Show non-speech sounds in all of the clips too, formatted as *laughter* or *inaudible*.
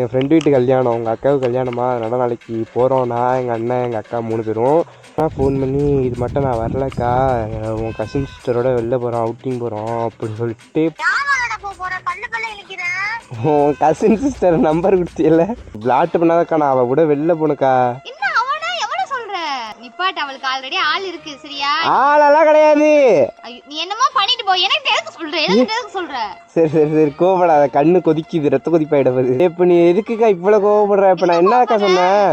என் friend வீட்டு கல்யாணம் உங்கள் அக்காவுக்கு கல்யாணமா? அதனால் நாளைக்கு போகிறோம் நான் எங்கள் அண்ணன் எங்கள் அக்கா மூணு பேரும். நான் ஃபோன் பண்ணி இது மட்டும் நான் வரலக்கா. உன் கசின் சிஸ்டரோட வெளில போகிறோம் அவுட்டிங் போகிறோம் அப்படின்னு சொல்லிட்டு உன் கசின் சிஸ்டர் நம்பர் கொடுத்தியல பிளாட் பண்ணாதக்கா நான் அவள் கூட வெளில போனக்கா நிப்பாட்டு அவளுக்கு ஆல்ரெடி ஆள் இருக்கு சரியா? ஆளெல்லாம் கிடையாது. நீ என்னமோ பண்ணிட்டு போ. எனக்கு எதுக்கு சொல்ற? எதுக்கு எதுக்கு சொல்ற? சரி சரி சரி கோவப்படாத. கண்ணு கொதிக்குது ரத்த கொதிப்பாயிடுவது இப்போ நீ எதுக்குக்கா இவ்வளோ கோவப்படுற? இப்போ நான் என்னக்கா சொன்னேன்?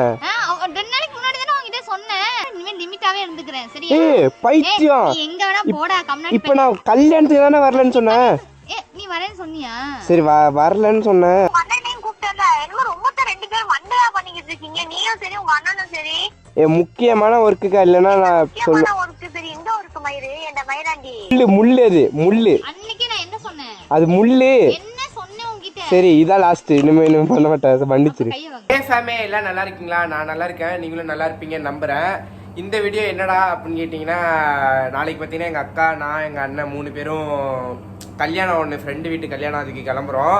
ரெண்டு நாளைக்கு முன்னாடி தானே உங்ககிட்ட சொன்னேன். இனிமே லிமிட்டாவே இருந்துக்கிறேன் சரியா? ஏய் பைத்தியம். நீ எங்க வேணா போடா கம்னாடி இப்போ நான் கல்யாணத்துக்கு தானே வரலன்னு சொன்னேன்? ஏ நீ வரேன்னு சொன்னியா? சரி வ வரலன்னு சொன்னேன். அண்ணனையும் கூப்பிட்டல என்னமோ ரொம்ப ரெண்டு பேரும் மண்டலா பண்ணிக்கிட்டு இருக்கீங்க. நீயும் சரி உங்க அண்ணனும் சரி. முக்கியமான ஒர்க்குக்கா இல்லைன்னா நான் சொல்லுவேன் முள்ளு முள்ளு அது முள்ளு. அன்னைக்கு நான் என்ன சொன்னேன்? அது முள்ளு. சரி இதான் லாஸ்ட் இனிமே இனிமே பண்ண மாட்டேன். அதை மன்னிச்சிரு. ஃபேமே எல்லாம் நல்லா இருக்கீங்களா? நான் நல்லா இருக்கேன். நீங்களும் நல்லா இருப்பீங்கன்னு நம்புகிறேன் இந்த வீடியோ என்னடா அப்படின்னு கேட்டிங்கன்னா நாளைக்கு பார்த்தீங்கன்னா எங்கள் அக்கா நான் எங்கள் அண்ணன் மூணு பேரும் கல்யாணம் ஒன்று ஃப்ரெண்டு வீட்டு கல்யாணம் அதுக்கு கிளம்புறோம்.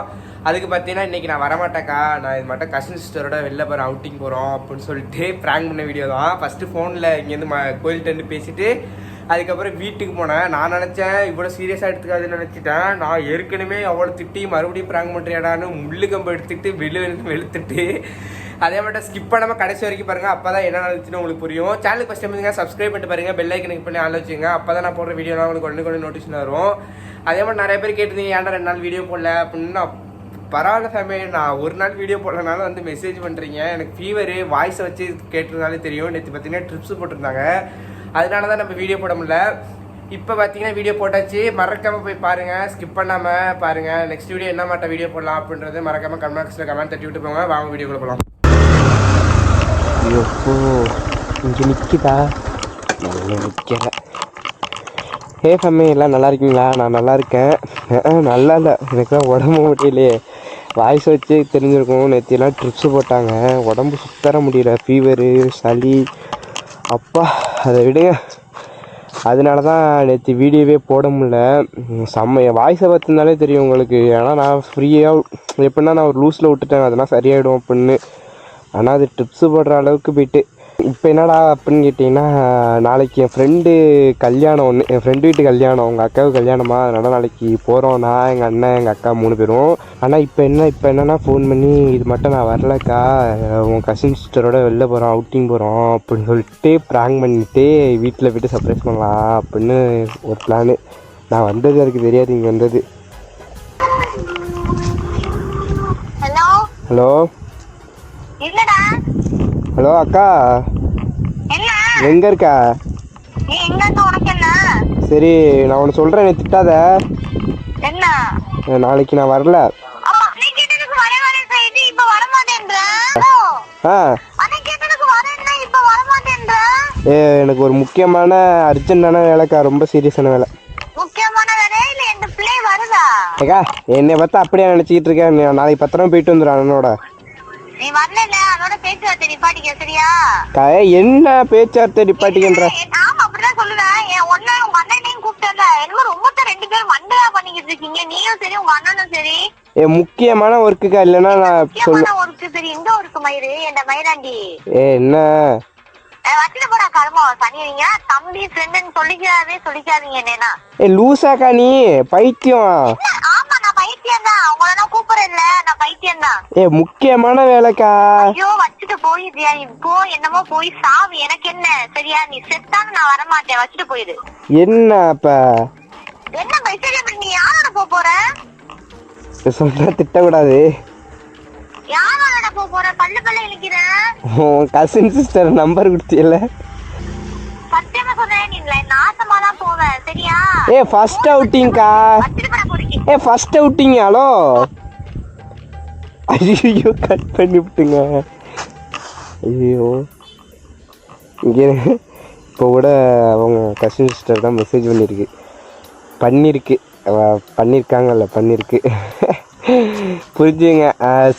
அதுக்கு பார்த்தீங்கன்னா இன்றைக்கி நான் வரமாட்டேக்கா நான் இது மட்டும் கசின் சிஸ்டரோட வெளில போகிறேன் அவுட்டிங் போகிறோம் அப்படின்னு சொல்லிட்டு ப்ராங்க் பண்ண வீடியோ தான். ஃபஸ்ட்டு ஃபோனில் இங்கேருந்து ம கோயில்கிட்ட பேசிட்டு அதுக்கப்புறம் வீட்டுக்கு போனேன். நான் நினச்சேன் இவ்வளோ சீரியஸாக எடுத்துக்காதுன்னு நினச்சிட்டேன். நான் ஏற்கனவே அவ்வளோ திட்டி மறுபடியும் ப்ராங்க் பண்ணுறியாடான்னு முள்ளு கம்பு எடுத்துக்கிட்டு வெளு வெளு வெளுத்துட்டு அதே மாதிரி ஸ்கிப் பண்ணாமல் கடைசி வரைக்கும் பாருங்கள் அப்போ தான் என்ன நடந்துச்சுன்னு உங்களுக்கு புரியும். சேனலுக்கு ஃபஸ்ட் டைம் சப்ஸ்கிரைப் பண்ணிட்டு பாருங்கள் பெல் ஐக்கனுக்கு பண்ணி ஆள் வச்சுங்க அப்போ தான் நான் போடுற வீடியோலாம் உங்களுக்கு ஒன்று கொண்டு நோட்டிஸ் வரும். அதே மாதிரி நிறைய பேர் கேட்டிருந்தீங்க ஏன்டா ரெண்டு நாள் வீடியோ போடல? அப்படின்னு பரவாயில்ல ஃபேமிலி நான் ஒரு நாள் வீடியோ போடலனாலும் வந்து மெசேஜ் பண்ணுறீங்க எனக்கு ஃபீவரு வாய்ஸை வச்சு கேட்டிருந்தாலே தெரியும். நேற்று பார்த்தீங்கன்னா ட்ரிப்ஸ் போட்டிருந்தாங்க. அதனால தான் நம்ம வீடியோ போட முடியல. இப்போ பார்த்தீங்கன்னா வீடியோ போட்டாச்சு. மறக்காமல் போய் பாருங்கள் ஸ்கிப் பண்ணாமல் பாருங்கள் நெக்ஸ்ட் வீடியோ என்ன மாட்ட வீடியோ போடலாம் அப்படின்றது மறக்காமல் கமெண்ட் பாக்ஸில் கமெண்ட் தட்டி விட்டு போங்க. வாங்க வீடியோ போகலாம் ஐயோ இங்கே நிற்கிதா நல்லா நிற்கல ஹே ஃபம்மி எல்லாம் நல்லா இருக்கீங்களா? நான் நல்லா இருக்கேன். நல்லா இல்லை. எனக்குலாம் உடம்பு முடியலையே. வாய்ஸ் வச்சு தெரிஞ்சிருக்கோம். நேற்றுலாம் ட்ரிப்ஸ் போட்டாங்க. உடம்பு சுத்தர முடியல. ஃபீவரு சளி. அப்பா அதை விடுங்க. அதனால தான் நேற்று வீடியோவே போட முடில செம்ம வாய்ஸை பார்த்துருந்தாலே தெரியும் உங்களுக்கு. ஏன்னா நான் ஃப்ரீயாக எப்படின்னா நான் ஒரு லூஸில் விட்டுட்டேன். அதெல்லாம் சரியாயிடும் அப்படின்னு. ஆனால் அது ட்ரிப்ஸு போடுற அளவுக்கு போயிட்டு. இப்போ என்னடா அப்படின்னு கேட்டிங்கன்னா நாளைக்கு என் ஃப்ரெண்டு கல்யாணம் ஒன்று என் ஃப்ரெண்டு வீட்டு கல்யாணம் உங்கள் அக்காவுக்கு கல்யாணமா? அதனால் நாளைக்கு போகிறோம் நான் எங்கள் அண்ணன் எங்கள் அக்கா மூணு பேரும். ஆனால் இப்போ என்ன இப்போ என்னன்னா ஃபோன் பண்ணி இது மட்டும் நான் வரலக்கா. உன் கசின் சிஸ்டரோட வெளில போகிறோம் அவுட்டிங் போகிறோம் அப்படின்னு சொல்லிட்டு ப்ராங்க் பண்ணிட்டு வீட்டில் போய்ட்டு சர்ப்ரைஸ் பண்ணலாம் அப்படின்னு ஒரு பிளானு நான் வந்தது எனக்கு தெரியாது இங்கே வந்தது. ஹலோ ஹலோ இல்லடா. ஹலோ அக்கா. என்ன? எங்கே இருக்கா? நீ எங்க இருந்து உனக்கு என்ன? சரி நான் ஒன்று சொல்கிறேன் நீ திட்டாத. என்ன? நாளைக்கு நான் வரல. ஆமா நீ கேட்டதுக்கு வர வர செய்து இப்ப வர மாட்டேன்ற ஆ. அன்னை கேட்டதுக்கு வரேன்னா இப்ப வர மாட்டேன்ற ஏ எனக்கு ஒரு முக்கியமான அர்ஜென்ட்டான வேலைக்கா ரொம்ப சீரியஸான வேலை. முக்கியமான வேலையா? இல்ல இந்த பிள்ளை வருதா? ஏக்கா என்னை பார்த்தா அப்படியே நினச்சிக்கிட்டு இருக்கேன். நாளைக்கு பத்திரமா போயிட்டு வந்துடும் அண்ணனோட. நீ வரல அதோட பேச்சுவார்த்தை நிப்பாட்டிக்க சரியா? என்ன பேச்சுவார்த்தை நிப்பாட்டிக்கின்ற? ஆமா அப்படிதான் சொல்லுவேன். என் ஒண்ணு உங்க அண்ணனையும் கூப்பிட்டல என்னமோ ரொம்ப ரெண்டு பேரும் மண்டலா பண்ணிக்கிட்டு இருக்கீங்க. நீயும் சரி உங்க அண்ணனும் சரி. ஏ முக்கியமான ஒர்க்குக்கா இல்லைன்னா நான் சொல்லு. ஒருக்கு சரி இந்த ஒருக்கு மயிறு? என் மயிராண்டி. ஏ என்ன? வச்சுட்டு போடா கருமா சனிவீங்க தம்பி ஃப்ரெண்டுன்னு சொல்லிக்காதே சொல்லிக்காதீங்க என்னன்னா ஏ லூசாக்கா நீ பைத்தியம்? ஆமா நான் பைத்தியம் தான் உங்களை நான் கூப்பிடுறேன்ல. நான் ஏ முக்கியமான வேலைக்கா. ஐயோ வச்சுட்டு போயிடுறியா? நீ போ என்னமோ போய் சாவு. எனக்கு என்ன? சரியா நீ செத்தாலும் நான் வர மாட்டேன் வச்சுட்டு போயிடு. என்ன அப்ப? என்ன மெசேஜ் பண்ணி யாரோட போக போற? சொன்னா திட்டக்கூடாது. யாரோட போக போற? பல்லு பல்ல இழுக்கிறேன் உன் கசின் சிஸ்டர் நம்பர் கொடுத்தியல்ல. சத்தியமா சொல்றேன் நீ நாசமா தான் போவேன் சரியா? ஏ ஃபர்ஸ்ட் அவுட்டிங்க்கா வச்சுட்டு ஏ ஃபர்ஸ்ட் அவுட்டிங் ஹலோ? ஐயோ கட் பண்ணி விட்டுங்க. ஐயோ இங்கே இப்போ கூட அவங்க கசின் சிஸ்டர் தான் மெசேஜ் பண்ணியிருக்கு பண்ணியிருக்கு பண்ணியிருக்காங்கல்ல பண்ணியிருக்கு புரிஞ்சுங்க.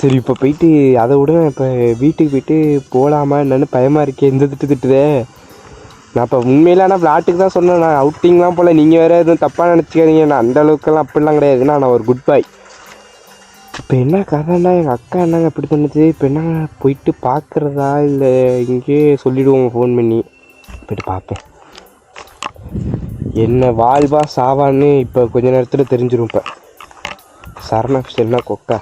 சரி இப்போ போயிட்டு அதை விட. இப்போ வீட்டுக்கு போயிட்டு போகலாமா என்னென்னு பயமாக இருக்கே எந்த திட்டு திட்டுதே. நான் இப்போ உண்மையில் ஆனால் விளாட்டுக்கு தான் சொன்னேன். நான் அவுட்டிங்லாம் போல். நீங்கள் வேறு எதுவும் தப்பாக நினச்சிக்காதீங்க. நான் அந்த அளவுக்குலாம் அப்படிலாம் கிடையாது. நான் ஒரு குட் பாய் இப்போ என்ன காரணம்னா எங்கள் அக்கா என்னங்க இப்படி பண்ணுது இப்போ என்ன போயிட்டு பார்க்குறதா இல்லை இங்கேயே சொல்லிவிடுவோம் ஃபோன் பண்ணி. போயிட்டு பார்ப்பேன் என்ன வாழ்வா சாவான்னு இப்போ கொஞ்ச நேரத்தில் தெரிஞ்சிடும் இப்போ. சரண என்ன கொக்கா.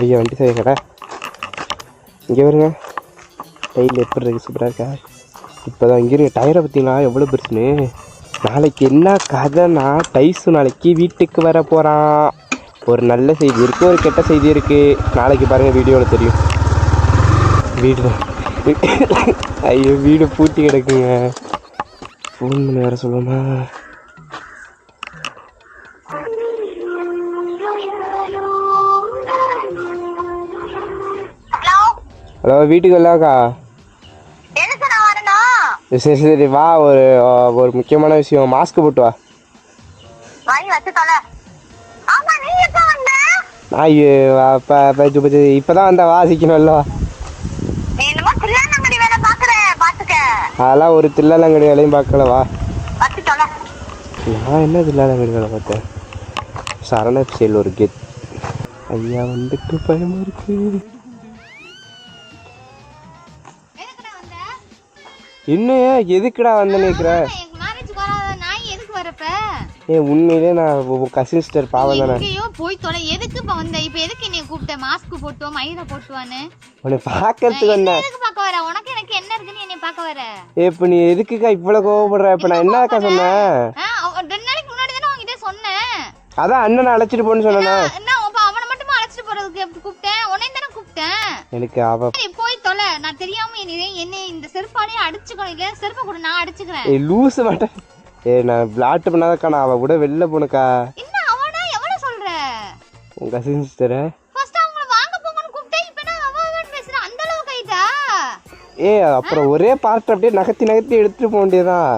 ஐயா வண்டி செய்ய கடை. இங்கே வருங்க டைல் எப்படி இருக்கு? சூப்பராக இருக்கா? இப்போ தான் இங்கே இருங்க டயரை பார்த்தீங்களா எவ்வளோ பெருசுன்னு நாளைக்கு என்ன கதைனா டைஸு நாளைக்கு வீட்டுக்கு வர போகிறான் ஒரு நல்ல செய்தி இருக்குது ஒரு கெட்ட செய்தி இருக்குது நாளைக்கு பாருங்கள் வீடியோவில் தெரியும். வீடு *laughs* ஐயோ வீடு பூட்டி கிடக்குங்க. ஃபோன் பண்ணி வர சொல்லுமா ஹலோ வீட்டுக்கு வரலாக்கா சரி சரி வா ஒரு ஒரு முக்கியமான விஷயம். மாஸ்க் போட்டு வா. நான் இப்போ இப்போ தான் வந்தா வாசிக்கணும்ல. அதெல்லாம் ஒரு தில்லாலங்கடி வேலையும் பார்க்கல வா வச்சு தொலை நான் என்ன தில்லாலங்கடி வேலை பார்த்தேன்? சரண செயல் ஒரு கெத் ஐயா வந்துட்டு பயமா இருக்கு. எதுக்குடா வந்த? என்னையா எதுக்குடா வந்து நிற்கிற எங்க மேரேஜுக்கு வராத நாய் எதுக்கு வரப்ப ஏன் உண்மையிலே நான் கசின் சிஸ்டர் பாவம் தானே. எங்கேயோ போய் தொலை எதுக்கு இப்ப வந்த? இப்ப எதுக்கு என்னைய கூப்பிட்ட? மாஸ்க் போட்டு மயிரை போட்டுவான்னு? உன்னை பார்க்கறதுக்கு என்ன வந்தேன். எதுக்கு பார்க்க வர? உனக்கு எனக்கு என்ன இருக்குன்னு என்னை பார்க்க வர? ஏ இப்போ நீ எதுக்குக்கா இவ்வளோ கோவப்படுற? இப்போ நான் என்னக்கா சொன்னேன்? ரெண்டு நாளைக்கு முன்னாடி தானே உங்ககிட்ட சொன்னேன். அதான் அண்ணனை அழைச்சிட்டு போன்னு சொன்னேனா. அப்ப அவனை மட்டுமா அழைச்சிட்டு போறதுக்கு கூப்பிட்டேன்? உன்னையும் தானே கூப்பிட்டேன். எனக்கு அவ நீ போய் தொலை. நான் தெரியாம என்னை என்னை இந்த செருப்பாலேயே அடிச்சுக்கணும் இல்ல செருப்பை கூட நான் அடிச்சுக்கிறேன். ஏ லூசு மாட்டேன் ஏ நான் விளாட்டு பண்ணாதக்கா நான் அவ கூட வெளில போனக்கா என்ன அவனா? எவ்வளவு சொல்ற? கசின் சிஸ்டரை. ஃபர்ஸ்ட் அவங்கள வாங்க போங்கன்னு கூப்பிட்டேன் இப்ப நான் அவ அவன் பேசுறேன் அந்த அளவுக்கு ஆயிட்டா? ஏ அப்புறம் ஒரே பார்ட் அப்படியே நகர்த்தி நகர்த்தி எடுத்துட்டு போக வேண்டியதான்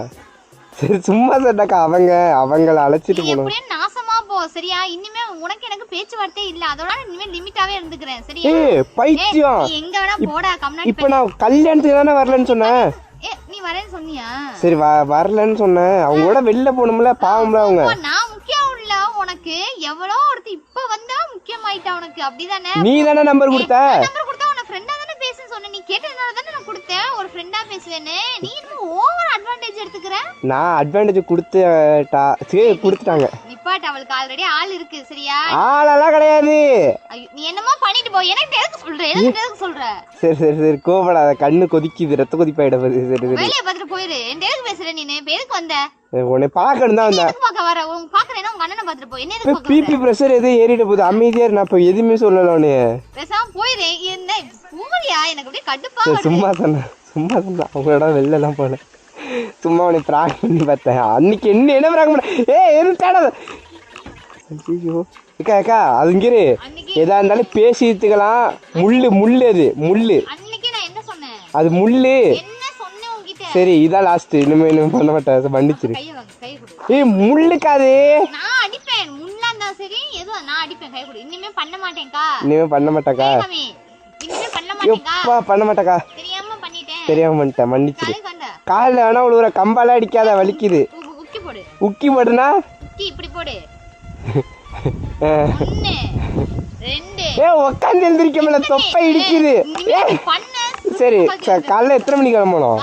சரி சும்மா சொன்னாக்கா அவங்க அவங்கள அழைச்சிட்டு நீ போகணும். நாசமா போ சரியா? இனிமே உனக்கு எனக்கு பேச்சுவார்த்தை இல்ல. அதோட இனிமே லிமிட்டாவே இருந்துக்கிறேன் சரியா? ஏ ஏய், பைத்தியம். நீ எங்க வேணா போடா கம்னாடி இப்போ நான் கல்யாணத்துக்கு தானே வரலன்னு சொன்னேன். வரேன்னு சொன்னியா? சரி வரலன்னு சொன்னேன். அவங்க கூட வெளில போகணும்ல பாவம்ல அவங்க. நான் முக்கியம் இல்ல உனக்கு. எவ்வளோ ஒருத்தி இப்ப வந்தா முக்கியமாயிட்டா உனக்கு? அப்படிதானே? நீ தானே நம்பர் கொடுத்த? நம்பர் கொடுத்தா உன ஃப்ரெண்டா தானே பேசுன்னு சொன்ன நீ கேட்டதுனால தானே நான் கொடுத்தேன். ஒரு ஃப்ரெண்டா பேசுவேன்னு. நீ இன்னும் ஓவர் அட்வான்டேஜ் எடுத்துக்கிற. நான் அட்வான்டேஜ் கொடுத்துட்டா சரி கொடுத்துட்டாங்க. நிப்பாட்டு அவளுக்கு ஆல்ரெடி ஆள் இருக்கு சரியா? ஆளெல்லாம் கிடையாது. நீ என்னமோ பண்ணிட்டு போ? எனக்கு எதுக்கு சொல்ற எதுக்கு எதுக்கு சொல்ற. சரி சரி சரி கோபடாத கண்ணு கொதிக்குது ரத்த கொதிப்பாயிட சரி சரி. வேலையை பார்த்துட்டு போயிரு. என் எதுக்கு பேசுற இப்ப எதுக்கு வந்த. உன்னை பார்க்கணும் தான் வந்தேன். பார்க்க வர? உங்க பாக்குறேன்னா உங்க அண்ணனை பார்த்துட்டு போ. என்ன எதுக்கு பிபி ப்ரெஷர் எதுவும் ஏறிட போகுது. அமைதியா நான் இப்போ எதுவுமே சொல்லல உன்னை பேசாம போயிரு. என்ன பூமரியா எனக்கு அப்படியே கடுப்பா. சும்மா சொன்னேன் சும்மா சொன்னேன் அவங்களோட வெளிலலாம் போனேன் சும்மா உன்னை ப்ராங்க் பண்ணி பார்த்தேன். அன்னைக்கு என்ன என்ன ப்ராங்க் பண்ண? ஏ எதுக்காட ஐயோ அக்கா அக்கா அது இங்கே இரு. அன்னைக்கு எதா இருந்தாலும் பேசிட்டுக்கலாம். முள்ளு முள்ளு அது முள்ளு. அது முள்ளு. சரி இதான் லாஸ்ட் இனிமே இனிமே பண்ண மாட்டேன். மன்னிச்சிரு. ஏய் முள்ளுக்காது. இனிமே பண்ண மாட்டேன்க்கா. இனிமே பண்ண மாட்டாக்கா எப்பா பண்ண மாட்டாக்கா தெரியாம பண்ணிட்டேன். மன்னிச்சிரு. காலில் வேணா உழுவுற கம்பாலாம் அடிக்காத வலிக்குது. உக்கி போடு. உக்கி மட்டும்னா உக்கி இப்படி போடு. ஏ உட்காந்து எழுந்திருக்கல தொப்பை இடிக்குது. சரி காலைல எத்தனை மணிக்கு கிளம்பணும்.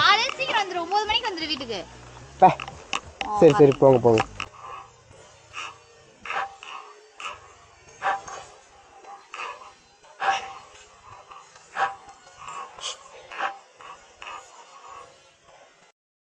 சரி சரி போங்க போங்க.